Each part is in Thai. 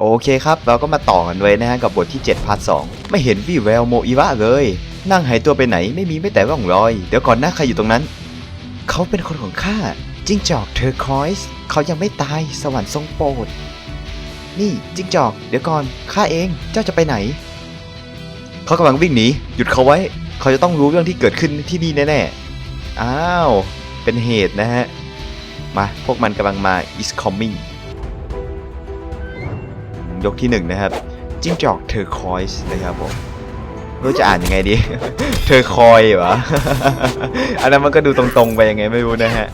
โอเคครับ เราก็มาต่อกันเลยนะฮะกับบทที่ 7 พาร์ท2ไม่เห็นวี่แววโมอิวะเลย นั่งหายตัวไปไหนไม่มีไม่แต่ร่องรอย เดี๋ยวก่อนหน้าใครอยู่ตรงนั้น เขาเป็นคนของข้าจิ้งจอกเทอร์คอยส์เขายังไม่ตายสวรรค์ทรงโปรด นี่จิ้งจอก เดี๋ยวก่อนข้าเองเจ้าจะไปไหน เขากำลังวิ่งหนีหยุดเขาไว้ เขาจะต้องรู้เรื่องที่เกิดขึ้นที่นี่แน่ๆอ้าวเป็นเหตุนะฮะมาพวกมันกำลังมา is coming ยกที่หนึ่งนะครับจิ้งจอกเทอร์คอยส์นะครับผมรู้จะอ่านยังไงดี เธอคอยเหรออันนั้นมันก็ดูตรงๆไปยังไงไม่รู้นะฮะ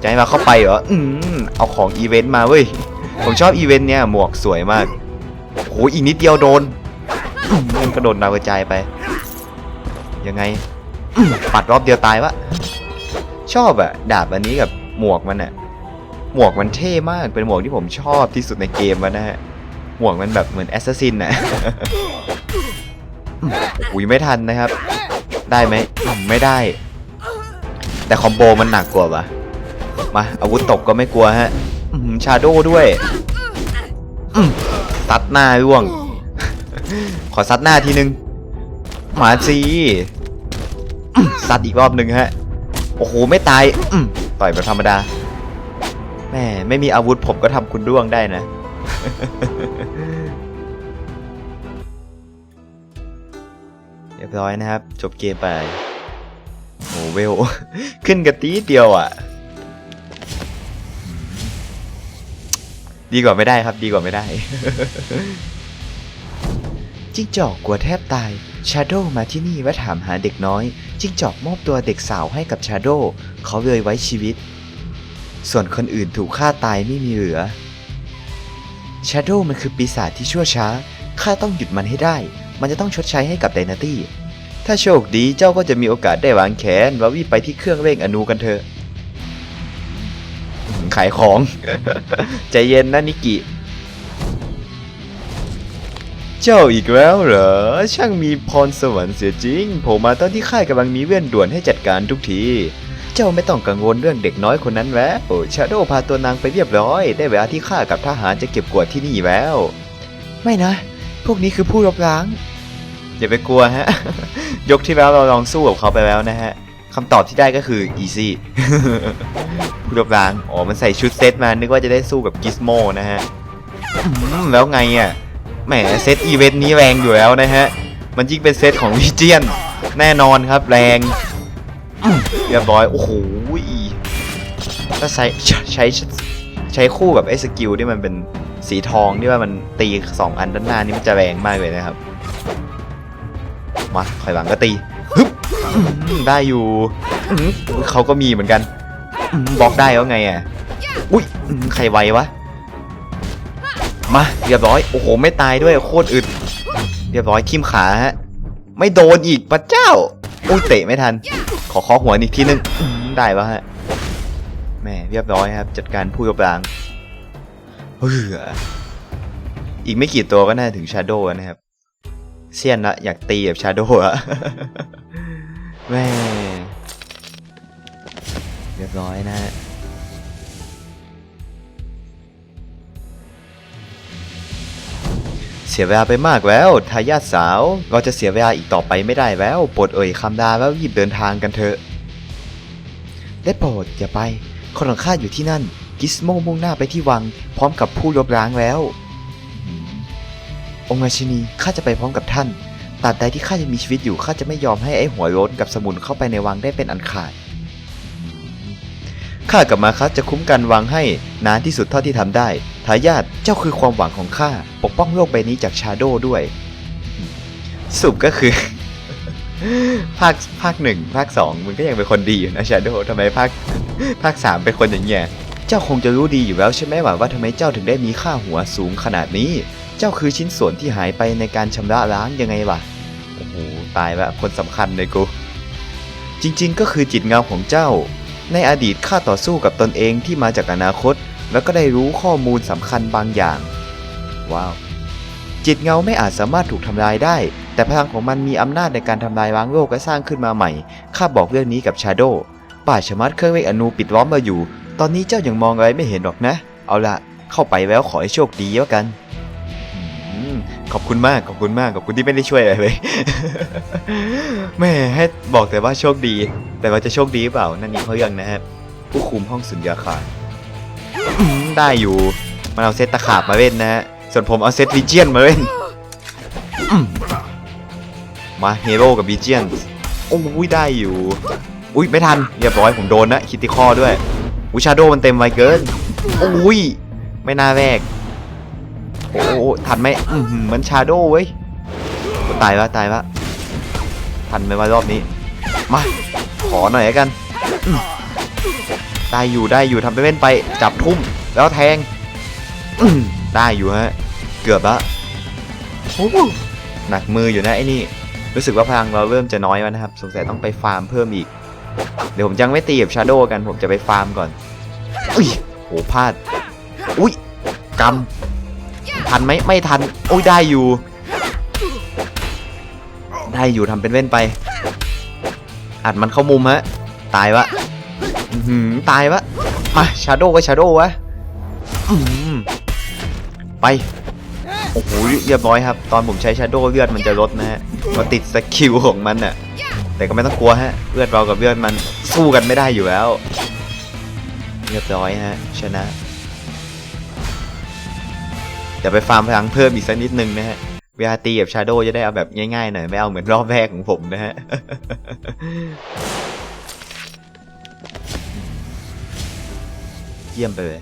จะให้มาเข้าไปเหรอ อืม เอาของอีเวนต์มาเว้ย ผมชอบอีเวนต์เนี่ยหมวกสวยมากโหอีกนิดเดียวโดนมันกระโดดดาวกระจายไป ยังไง ปัดรอบเดียวตายวะ ชอบอะดาบอันนี้กับหมวกมันอะ หมวกมันเท่มากเป็นหมวกที่ผมชอบที่สุดในเกมมันนะฮะหมวกมันแบบเหมือนแอสซัสซินน่ะอุ้ยไม่ทันนะครับ ได้ไหมไม่ได้ แต่คอมโบมันหนักกว่าวะมาอาวุธตกก็ไม่กลัวฮะชาโดด้วยอืมซัดหน้าร่วง ขอซัดหน้าทีนึงมาสิอืมซัดอีกรอบหนึ่งฮะ โอ้โห ไม่ตายต่อยแบบธรรมดา แม่ไม่มีอาวุธผมก็ทำคุณด้วงได้นะ เรียบร้อยนะครับ จบเกมไปโอ้เวล ขึ้นกระตีเดียวอะ ดีกว่าไม่ได้ครับ ดีกว่าไม่ได้ จิ้งจอกกลัวแทบตายชาโดมาที่นี่ว่าถามหาเด็กน้อย จิ้งจอกมอบตัวเด็กสาวให้กับชาโดเขาเลยไว้ชีวิต ส่วนคนอื่นถูกฆ่าตายไม่มีเหลือ ชาโดมันคือปีศาจที่ชั่วช้า ข้าต้องหยุดมันให้ได้ มันจะต้องชดใช้ให้กับไดนาตี้ ถ้าโชคดีเจ้าก็จะมีโอกาสได้วางแขนวาวิ่งไปที่เครื่องเร่งอนูกันเถอะ ขายของ ใจเย็นนะนิกิ เจ้าอีกแล้วเหรอ ช่างมีพรสวรรค์เสียจริง ผมมาตอนที่ข้ากำลังมีเรื่องด่วนให้จัดการทุกที เจ้าไม่ต้องกังวลเรื่องเด็กน้อยคนนั้นแล้วโอ้ชาโดพาตัวนางไปเรียบร้อย ได้เวลาที่ข้ากับทหารจะเก็บกวาดที่นี่แล้ว ไม่นะ พวกนี้คือผู้รบล้าง อย่าไปกลัวฮะ ยกที่แล้วเราลองสู้กับเขาไปแล้วนะฮะคำตอบที่ได้ก็คือ easy ผู้รบล้าง อ๋อ มันใส่ชุดเซตมา นึกว่าจะได้สู้กับกิสโมนะฮะ แล้วไงอะ แหม เซตอีเวนต์นี้แรงอยู่แล้วนะฮะ มันยิ่งเป็นเซตของวิเจียน แน่นอนครับแรง เรียบร้อย โอ้โหถ้าใช้ใช้ใช้คู่กับไอ้สกิลที่มันเป็นสีทองที่ว่ามันตีสองอันด้านหน้านี่มันจะแรงมากเลยนะครับ มาถอยหลังก็ตีฮึบได้อยู่เขาก็มีเหมือนกันบล็อกได้แล้วไงอะอุ้ยใครไววะ มาเรียบร้อย โอ้โห ไม่ตายด้วยโคตรอึด เรียบร้อยทิมขาฮะ ไม่โดนอีกพระเจ้า อุ้ยเตะไม่ทัน อเคอหัวอีกทีนึงได้ปะฮะแม่เรียบร้อยครับ จัดการผู้ยบลางเฮ้ออีกไม่กี่ตัวก็น่าถึงชาโดนะครับเซียนละอยากตีแบบชาโดอะแม่เรียบร้อยนะฮะ สียเวลาไปมากแล้วทายาทสาว เราจะเสียเวลาอีกต่อไปไม่ได้แล้วโปรดเอ่ยคำลาแล้วรีบเดินทางกันเถอะ ได้โปรดอย่าไป คนของข้าอยู่ที่นั่น กิสโมมุ่งหน้าไปที่วัง พร้อมกับผู้ลบล้างแล้ว องค์ราชินีข้าจะไปพร้อมกับท่านตราบใดที่ข้ายังมีชีวิตอยู่ข้าจะไม่ยอมให้ไอ้หัวโล้นกับสมุนเข้าไปในวังได้เป็นอันขาดข้ากับมาคัสจะคุ้มกันวังให้นานที่สุดเท่าที่ทำได้ ทายาทเจ้าคือความหวังของข้าปกป้องโลกใบนี้จากชาโดด้วย สุปก็คือ ภาคภาคหนึ่งภาคสองมึงก็ยังเป็นคนดีอยู่นะชาโดทำไมภาคภาคสามเป็นคนอย่างเงี้ยเจ้าคงจะรู้ดีอยู่แล้วใช่ไหมว่าว่าทำไมเจ้าถึงได้มีค่าหัวสูงขนาดนี้ เจ้าคือชิ้นส่วนที่หายไปในการชำระล้างยังไงวะโอ้โหตายละคนสำคัญเลยกู จริงๆ ก็คือจิตเงาของเจ้า ในอดีตข้าต่อสู้กับตนเองที่มาจากอนาคต แล้วก็ได้รู้ข้อมูลสำคัญบางอย่าง ว้าว จิตเงาไม่อาจสามารถถูกทำลายได้ แต่พลังของมันมีอำนาจในการทำลายล้างโลกและสร้างขึ้นมาใหม่ ข้าบอกเรื่องนี้กับชาโดป่าชมัดเครื่องเวทอนูปิดล้อมมาอยู่ ตอนนี้เจ้ายังมองอะไรไม่เห็นหรอกนะ เอาละเข้าไปแล้วขอให้โชคดีแล้วกันขอบคุณมากขอบคุณมากขอบคุณที่ไม่ได้ช่วยอะไรเลยแม่ให้บอกแต่ว่าโชคดี แต่ว่าจะโชคดีเปล่านั่นนี่เขาเรื่องนะฮะผู้คุมห้องสุญญากาศอืม ได้อยู่มันเอาเซตตะขาบมาเล่นนะฮะส่วนผมเอาเซตวิเจียนมาเล่นมาเฮโร่กับวิเจียนโอ้ยได้อยู่ อุ้ยไม่ทันเรียบร้อยผมโดนนะคิติคอด้วยอุชาโดมันเต็มไวเกินอุ้ยไม่น่าแรกโอ้ทันไหมมันชาโดเว้ยตายวะตายวะทันไหมวะรอบนี้ มา ขอหน่อยกันอ ได้อยู่ได้อยู่ทำไปเล่นไปจับทุ่มแล้วแทงได้อยู่ฮะเกือบละหนักมืออยู่นะไอ้นี่รู้สึกว่าพลังเราเริ่มจะน้อยแล้วนะครับ สงสัยต้องไปฟาร์มเพิ่มอีก เดี๋ยวผมยังไม่ตีกับชาโดกันผมจะไปฟาร์มก่อน อุ้ยโหพลาด อุ้ยกำทันไหมไม่ทันอุ้ยได้อยู่ ได้อยู่ทำเป็นเล่นไปอัดมันเข้ามุมฮะตายวะ หือตายวะมาชาโดก็ชาโดวะอื้อหือไปโอ้โหเรียบร้อยครับ ตอนผมใช้ชาโดเลือดมันจะลดนะฮะมาติดสกิลของมันน่ะแต่ก็ไม่ต้องกลัวฮะเลือดเรากับเลือดมันสู้กันไม่ได้อยู่แล้ว เรียบร้อยฮะชนะเดี๋ยวไปฟาร์มพลังเพิ่มอีกสักนิดนึงนะฮะเวลาตีกับชาโดจะได้เอาแบบง่ายๆหน่อยไม่เอาเหมือนรอบแรกของผมนะฮะ เยี่ยมไปเลย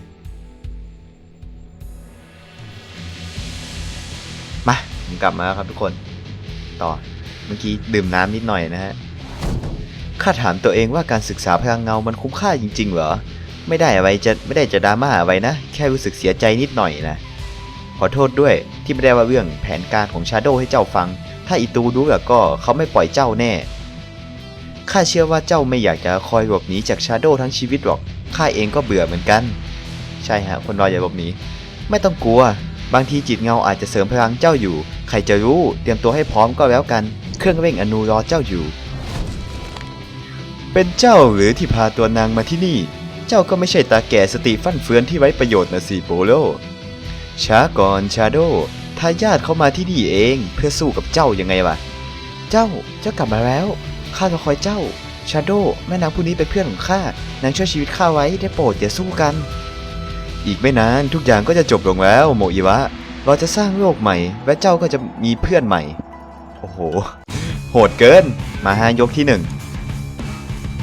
มาผมกลับมาแล้วครับทุกคน ต่อ เมื่อกี้ดื่มน้ำนิดหน่อยนะฮะ ข้าถามตัวเองว่าการศึกษาพลังเงามันคุ้มค่าจริง ๆ เหรอ ไม่ได้อะไรจะไม่ได้จะดราม่าอะไรนะ แค่รู้สึกเสียใจนิดหน่อยนะ ขอโทษด้วยที่ไม่ได้ว่าเรื่องแผนการของชาโดให้เจ้าฟัง ถ้าอีตูรู้แล้วก็เขาไม่ปล่อยเจ้าแน่ข้าเชื่อว่าเจ้าไม่อยากจะคอยหลบหนีจากชาโดทั้งชีวิตหรอก ข้าเองก็เบื่อเหมือนกัน ใช่ฮะ คนรออย่าหลบหนีไม่ต้องกลัว บางทีจิตเงาอาจจะเสริมพลังเจ้าอยู่ ใครจะรู้ เตรียมตัวให้พร้อมก็แล้วกัน เครื่องเร่งอนูรอเจ้าอยู่ เป็นเจ้าหรือที่พาตัวนางมาที่นี่ เจ้าก็ไม่ใช่ตาแก่สติฟั่นเฟือนที่ไว้ประโยชน์นะสิโปโล ช้าก่อนชาโดทายาทเขามาที่นี่เองเพื่อสู้กับเจ้ายังไงวะ เจ้า เจ้ากลับมาแล้ว ข้ารอคอยเจ้า ชาโดแม่นางผู้นี้เป็นเพื่อนของข้านางช่วยชีวิตข้าไว้ได้โปรดอย่าสู้กัน อีกไม่นานทุกอย่างก็จะจบลงแล้วโมอิวะ เราจะสร้างโลกใหม่ และเจ้าก็จะมีเพื่อนใหม่ โอ้โห โหดเกิน มาฮะยกที่หนึ่ง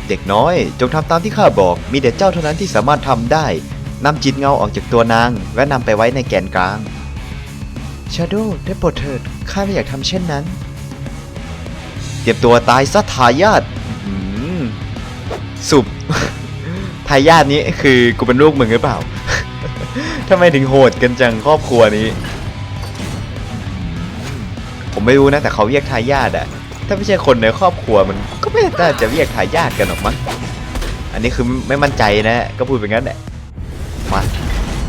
เด็กน้อย จงทำตามที่ข้าบอก มีแต่เจ้าเท่านั้นที่สามารถทำได้นำจิตเงาออกจากตัวนาง และนำไปไว้ในแกนกลางชาโดได้โปรดเถิดข้าไม่อยากทำเช่นนั้นเตรียมตัวตายซะทายาท สุบทายาทนี้คือกูเป็นลูกมึงหรือเปล่า ทำไมถึงโหดกันจังครอบครัวนี้ ผมไม่รู้นะ แต่เขาเรียกทายาทอะถ้าไม่ใช่คนในครอบครัวมันก็ไม่น่าจะเรียกทายาทกันหรอกมั้ง อันนี้คือไม่มั่นใจนะ ก็พูดไปงั้นแหละ มา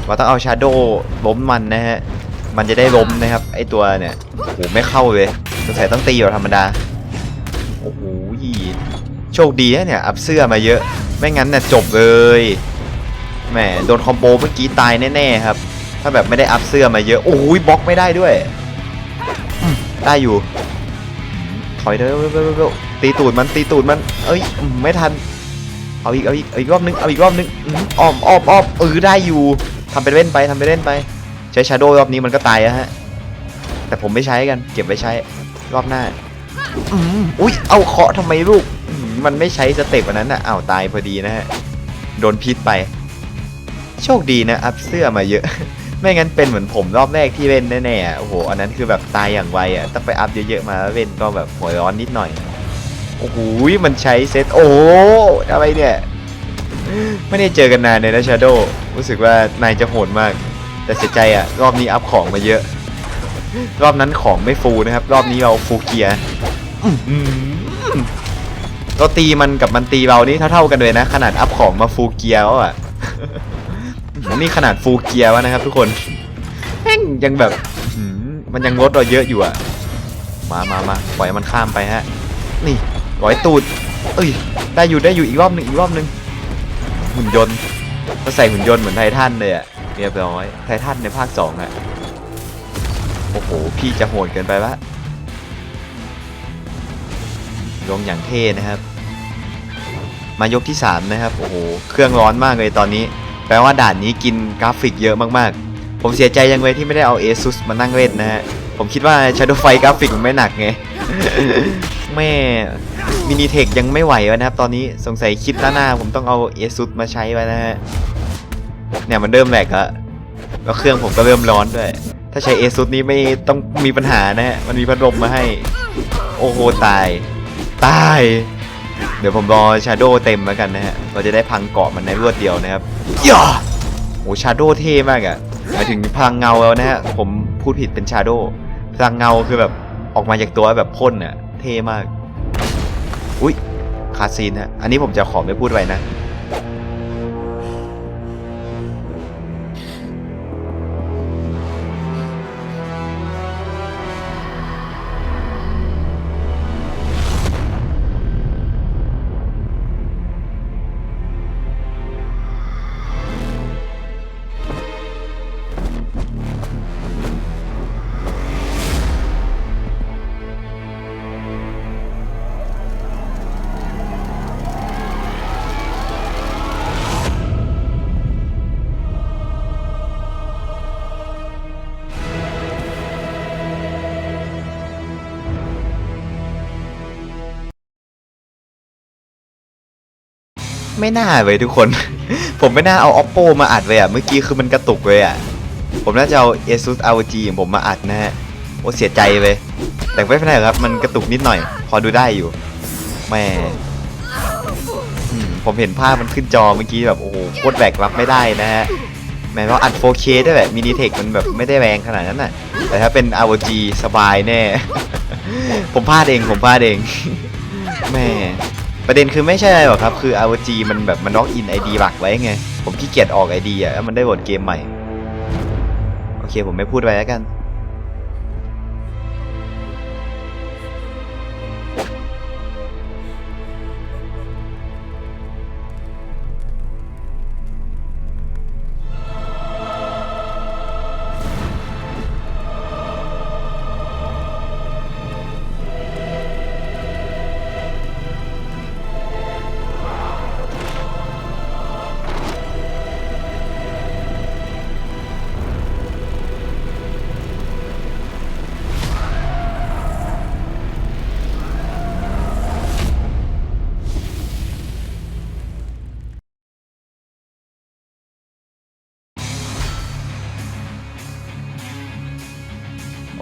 เราต้องเอาชาโดล้มมันนะฮะ มันจะได้ล้มนะครับ ไอตัวเนี่ย โอ้โหไม่เข้าเลยสงสัยต้องตีแบบธรรมดา โอ้โห โชคดีนะเนี่ย อัพเสื้อมาเยอะ ไม่งั้นน่ะจบเลย แหมโดนคอมโบเมื่อกี้ตายแน่ๆครับ ถ้าแบบไม่ได้อัพเสื้อมาเยอะ โอ้ยบล็อกไม่ได้ด้วย ได้อยู่ ถอยเด้อตีตูดมันตีตูดมัน เอ้ยไม่ทัน เอาอีกเอาอีกเอาอีกรอบนึงเอาอีกรอบนึงอ้อมอ้อมอ้อมเออได้อยู่ทำไปเล่นไปทำไปเล่นไป ใช้ชาโดว์รอบนี้มันก็ตายอะฮะ แต่ผมไม่ใช้กัน เก็บไว้ใช้รอบหน้าอืมอุ้ยเอาเคาะทำไมลูก มันไม่ใช้สเต็ปอันนั้นอะอ้าวตายพอดีนะฮะ โดนพิษไป โชคดีนะ อัพเสื้อมาเยอะ ไม่งั้นเป็นเหมือนผมรอบแรกที่เล่นแน่ๆอะโอ้โห อันนั้นคือแบบตายอย่างไวอะถ้าไปอัพเยอะๆมาเล่นก็แบบหัวร้อนนิดหน่อย โอ้โห มันใช้เซต โอ้อะไรเนี่ย ไม่ได้เจอกันนานเลยนะชาโดรู้สึกว่านายจะโหดมาก แต่เสียใจอะ รอบนี้อัพของมาเยอะ รอบนั้นของไม่ฟูนะครับ รอบนี้เราฟูเกียร์ เราตีมันกับมันตีเรานี่เท่าๆกันเลยนะ ขนาดอัพของมาฟูเกียร์แล้วอะนี่ขนาดฟูเกียร์วะนะครับ ทุกคนแม่งยังแบบมันยังลดเราเยอะอยู่อะ มามามาปล่อยมันข้ามไปฮะ นี่ร้อยตูด เอ้ย ได้อยู่ได้อยู่อีกรอบหนึ่งอีกรอบหนึ่งหุ่นยนต์ก็ใส่หุ่นยนต์เหมือนไททันเลยอะเรียบร้อยไททันในภาคสองอะโอ้โห พี่จะโหดเกินไปปะลงอย่างเท่นะครับ มายกที่ 3 นะครับ โอ้โห เครื่องร้อนมากเลยตอนนี้ แปลว่าด่านนี้กินกราฟิกเยอะมากๆ ผมเสียใจยังเลยที่ไม่ได้เอา ASUS มานั่งเล่นนะฮะ ผมคิดว่า Shadow Fight กราฟิกมันไม่หนักไง แม่มินิเทคยังไม่ไหวแล้วนะครับ ตอนนี้สงสัยคิดหน้าผมต้องเอา ASUS มาใช้ไว้นะฮะ เนี่ยมันเริ่มแหลกแล้วแล้วเครื่องผมก็เริ่มร้อนด้วย ถ้าใช้ ASUS นี้ไม่ต้องมีปัญหานะฮะ มันมีพัดลมมาให้ โอ้โหตาย ตาย เดี๋ยวผมรอชาโดเต็มแล้วกันนะฮะ เราจะได้พังเกาะมันในรวดเดียวนะครับย่าโอ้ชาโดเท่มากอะหมายถึงพลังเงาแล้วนะฮะ ผมพูดผิดเป็นชาโดพลังเงาคือแบบออกมาจากตัวแบบพ่นอะเท่มาก อุ้ยคาซีนฮะ อันนี้ผมจะขอไม่พูดไว้นะ ไม่น่าเลยทุกคน ผมไม่น่าเอา oppo มาอัดเลยอะ เมื่อกี้คือมันกระตุกเลยอะ ผมน่าจะเอา asus ROG ของผมมาอัดนะฮะ โอ้เสียใจเลยแต่ไม่เป็นไรครับ มันกระตุกนิดหน่อย พอดูได้อยู่แม่ผมเห็นภาพมันขึ้นจอเมื่อกี้แบบโอ้โหโคตรแบกรับไม่ได้นะฮะแม้ว่าอัด 4K ได้แบบมินิเทคมันแบบไม่ได้แรงขนาดนั้นน่ะ แต่ถ้าเป็น ROG สบายแน่ ผมพลาดเองผมพลาดเองแม่ ประเด็นคือไม่ใช่อะไรหรอกครับ คือ ROG มันแบบมันล็อกอิน ID หลักไว้ไง ผมขี้เกียจออก ID อะแล้วมันได้บทเกมใหม่ โอเค ผมไม่พูดไปแล้วกัน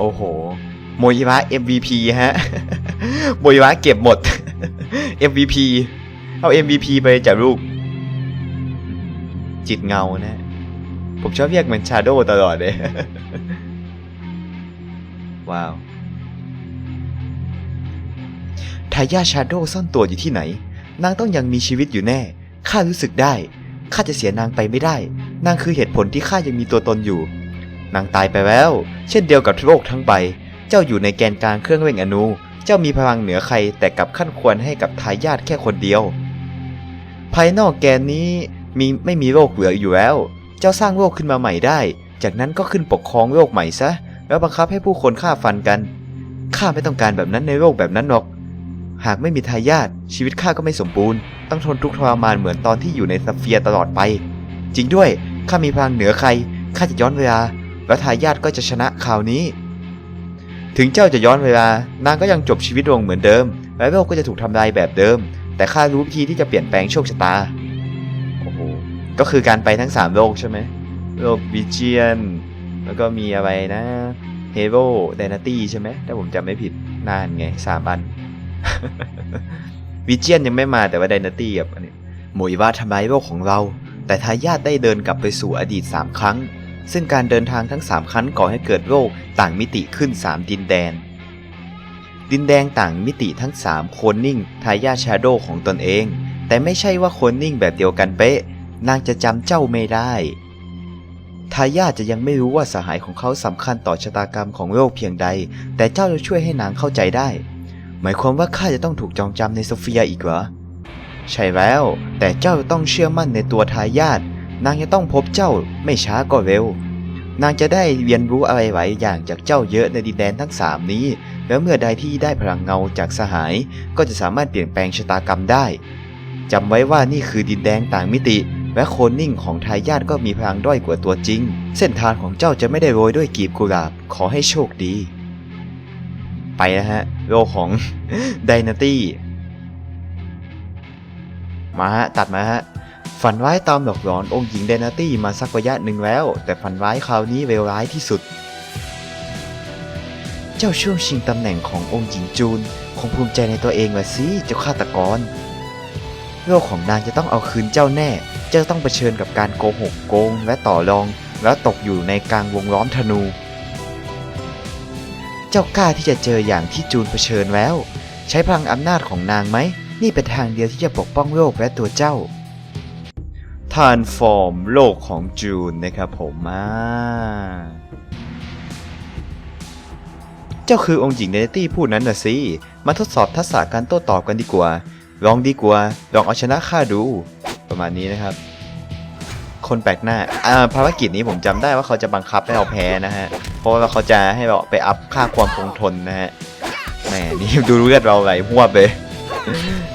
โอ้โห โมยิวะ MVP ฮะ โมยิวะเก็บหมด MVP เอา MVP ไปจากลูก จิตเงานะ ผมชอบเรียกมันชาโดตลอดเลย ว้าวทายาชาโดซ่อนตัวอยู่ที่ไหน นางต้องยังมีชีวิตอยู่แน่ ข้ารู้สึกได้ ข้าจะเสียนางไปไม่ได้ นางคือเหตุผลที่ข้ายังมีตัวตนอยู่ นางตายไปแล้ว เช่นเดียวกับโลกทั้งใบ เจ้าอยู่ในแกนกลางเครื่องเร่งอนุ เจ้ามีพลังเหนือใครแต่กับขั้นควรให้กับทายาทแค่คนเดียว ภายนอกแกนนี้มีไม่มีโลกเหลืออยู่แล้ว เจ้าสร้างโลกขึ้นมาใหม่ได้ จากนั้นก็ขึ้นปกครองโลกใหม่ซะ แล้วบังคับให้ผู้คนฆ่าฟันกัน ข้าไม่ต้องการแบบนั้นในโลกแบบนั้นหรอก หากไม่มีทายาทชีวิตข้าก็ไม่สมบูรณ์ ต้องทนทุกข์ทรมานเหมือนตอนที่อยู่ในสเฟียร์ตลอดไป จริงด้วย ข้ามีพลังเหนือใคร ข้าจะย้อนเวลา แล้วทายาทก็จะชนะคราวนี้ ถึงเจ้าจะย้อนเวลานางก็ยังจบชีวิตลงเหมือนเดิมและโลกก็จะถูกทำลายแบบเดิม แต่ข้ารู้วิธีที่จะเปลี่ยนแปลงโชคชะตาโอ้โหก็คือการไปทั้ง 3 โลกใช่ไหมโลกวิเจียน แล้วก็มีอะไรนะเฮโ o ไดนาตี้ใช่ไหมถ้าผมจำไม่ผิดนานไงสามอันวิเจียนยังไม่มาแต่ว่าไดนาตี้กับอันนี้หมวยว่าทำลายโลกของเรา แต่ทายาทได้เดินกลับไปสู่อดีต 3 ครั้ง ซึ่งการเดินทางทั้ง 3 ครั้งก่อให้เกิดโลกต่างมิติขึ้น 3 ดินแดน ดินแดงต่างมิติทั้ง 3 โคนนิ่งทายาทชาโดของตนเอง แต่ไม่ใช่ว่าโคนนิ่งแบบเดียวกันเป๊ะ นางจะจำเจ้าไม่ได้ทายาทจะยังไม่รู้ว่าสหายของเขาสำคัญต่อชะตากรรมของโลกเพียงใด แต่เจ้าจะช่วยให้นางเข้าใจได้ หมายความว่าข้าจะต้องถูกจองจำในโซเฟียอีกเหรอ ใช่แล้ว แต่เจ้าต้องเชื่อมั่นในตัวทายาท นางจะต้องพบเจ้าไม่ช้าก็เร็ว นางจะได้เรียนรู้อะไรหลายอย่างจากเจ้าเยอะในดินแดนทั้งสามนี้ แล้วเมื่อใดที่ได้พลังเงาจากสหาย ก็จะสามารถเปลี่ยนแปลงชะตากรรมได้จำไว้ว่านี่คือดินแดนต่างมิติ และโคนนิ่งของทายาทก็มีพลังด้อยกว่าตัวจริง เส้นทางของเจ้าจะไม่ได้โรยด้วยกีบกุหลาบขอให้โชคดี ไปนะฮะโลกของไดนาตี้มาฮะตัดมาฮะ ฝันร้ายตามหลอกหลอนองค์หญิงไดนาตี้มาสักระยะหนึ่งแล้ว แต่ฝันร้ายคราวนี้เลวร้ายที่สุด เจ้าช่วงชิงตำแหน่งขององค์หญิงจูน คงภูมิใจในตัวเองละสิเจ้าฆาตกรโลกของนางจะต้องเอาคืนเจ้าแน่ เจ้าต้องเผชิญกับการโกหกโกงและต่อรอง แล้วตกอยู่ในกลางวงล้อมธนู เจ้ากล้าที่จะเจออย่างที่จูนเผชิญแล้ว ใช้พลังอำนาจของนางไหม นี่เป็นทางเดียวที่จะปกป้องโลกและตัวเจ้า ทานฟอร์มโลกของจูนนะครับผมมาเจ้าคือองค์หญิงเนตี้ผู้นั้นนะสิ มาทดสอบทักษะการโต้ตอบกันดีกว่า ลองดีกว่า ลองเอาชนะข้าดู ประมาณนี้นะครับ คนแปลกหน้า อ่า ภารกิจนี้ผมจำได้ว่าเขาจะบังคับให้เราแพ้นะฮะ เพราะว่าเขาจะให้เราไปอัพค่าความคงทนนะฮะ แหม นี่ดูเลือดเราไหลหวบเลย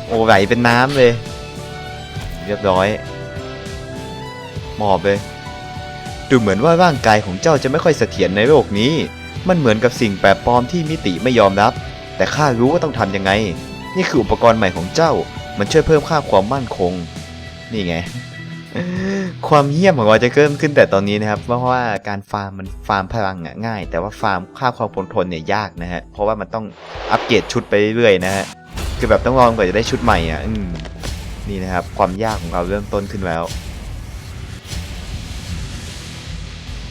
โอ้ไหลเป็นน้ำเลย เรียบร้อย หมอบเลย ดูเหมือนว่าร่างกายของเจ้าจะไม่ค่อยเสถียรในโลกนี้ มันเหมือนกับสิ่งแปลกปลอมที่มิติไม่ยอมรับ แต่ข้ารู้ว่าต้องทำยังไง นี่คืออุปกรณ์ใหม่ของเจ้า มันช่วยเพิ่มค่าความมั่นคง นี่ไง ความเยี่ยมของเราจะเพิ่มขึ้นแต่ตอนนี้นะครับ เพราะว่าการฟาร์มมันฟาร์มพลังอะง่าย แต่ว่าฟาร์มค่าความคงทนเนี่ยยากนะฮะ เพราะว่ามันต้องอัปเกรดชุดไปเรื่อยๆนะฮะ คือแบบต้องลองกว่าจะได้ชุดใหม่อะอนี่นะครับ ความยากของเราเริ่มต้นขึ้นแล้ว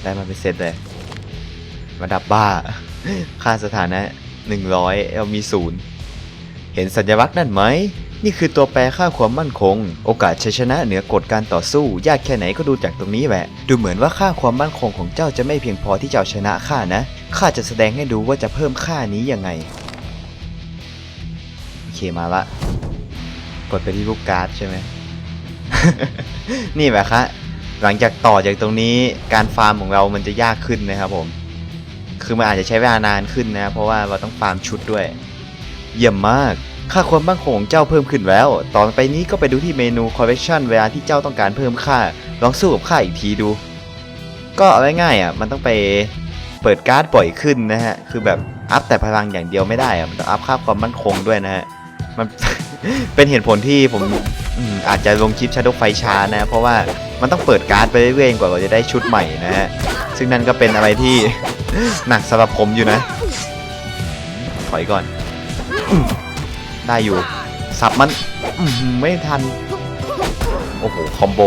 ได้มาเป็นเซตเลยระดับบ้า ค่าสถานะหนึ่งร้อยเรามีศูนย์เห็นสัญลักษณ์นั่นไหม นี่คือตัวแปรค่าความมั่นคง โอกาสชัยชนะเหนือกฎการต่อสู้ ยากแค่ไหนก็ดูจากตรงนี้แหละ ดูเหมือนว่าค่าความมั่นคงของเจ้าจะไม่เพียงพอที่จะเอาชนะข้านะ ข้าจะแสดงให้ดูว่าจะเพิ่มค่านี้ยังไง โอเคมาละ กดไปที่ลูกการ์ดใช่ไหม นี่แหละครับ หลังจากต่อจากตรงนี้การฟาร์มของเรามันจะยากขึ้นนะครับผม คือมันอาจจะใช้เวลานานขึ้นนะ เพราะว่าเราต้องฟาร์มชุดด้วย เยี่ยมมาก ค่าความมั่นคงของเจ้าเพิ่มขึ้นแล้ว ต่อไปนี้ก็ไปดูที่เมนู collection เวลาที่เจ้าต้องการเพิ่มค่า ลองสู้กับค่าอีกทีดู ก็เอาง่ายๆอะ มันต้องไปเปิดการ์ดบ่อยขึ้นนะฮะ คือแบบอัพแต่พลังอย่างเดียวไม่ได้อะ มันต้องอัพค่าความมั่นคงด้วยนะฮะ มันเป็นเหตุผลที่ผมอาจจะลงคลิป Shadow ไฟช้านะ เพราะว่า มันต้องเปิดการ์ดไปเรื่อยๆกว่าเราจะได้ชุดใหม่นะฮะ ซึ่งนั่นก็เป็นอะไรที่ หนักสำหรับผมอยู่นะ ถอยก่อน ได้อยู่ สับมันไม่ทัน โอ้โห คอมโบ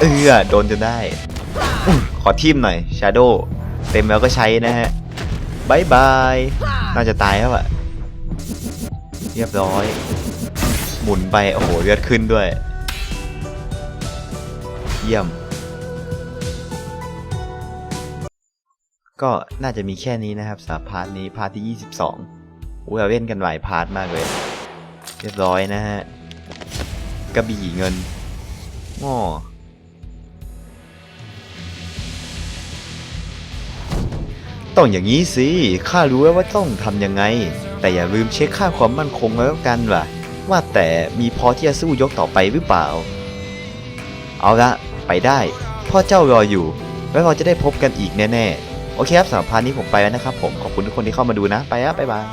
เออโดนจนได้ ขอทีมหน่อย Shadow เต็มแล้วก็ใช้นะฮะบายบาย น่าจะตายแล้วอะเรียบร้อย หมุนไป โอ้โห เลือดขึ้นด้วย เยี่ยม ก็น่าจะมีแค่นี้นะครับสำหรับพาร์ทนี้พาร์ทที่ 22อุ้ยเราเล่นกันหลายพาร์ทมากเลย เรียบร้อยนะฮะกระบี่เงินง้อต้องอย่างนี้สิ ข้ารู้แล้วว่าต้องทำยังไง แต่อย่าลืมเช็คค่าความมั่นคงไว้แล้วกันล่ะ ว่าแต่มีพอที่จะสู้ยกต่อไปหรือเปล่า เอาละ ไปได้ พ่อเจ้ารออยู่ ไว้เราจะได้พบกันอีกแน่ๆ โอเคครับสำหรับพาร์ทนี้ผมไปแล้วนะครับผม ขอบคุณทุกคนที่เข้ามาดูนะ ไปแล้วบ๊ายบาย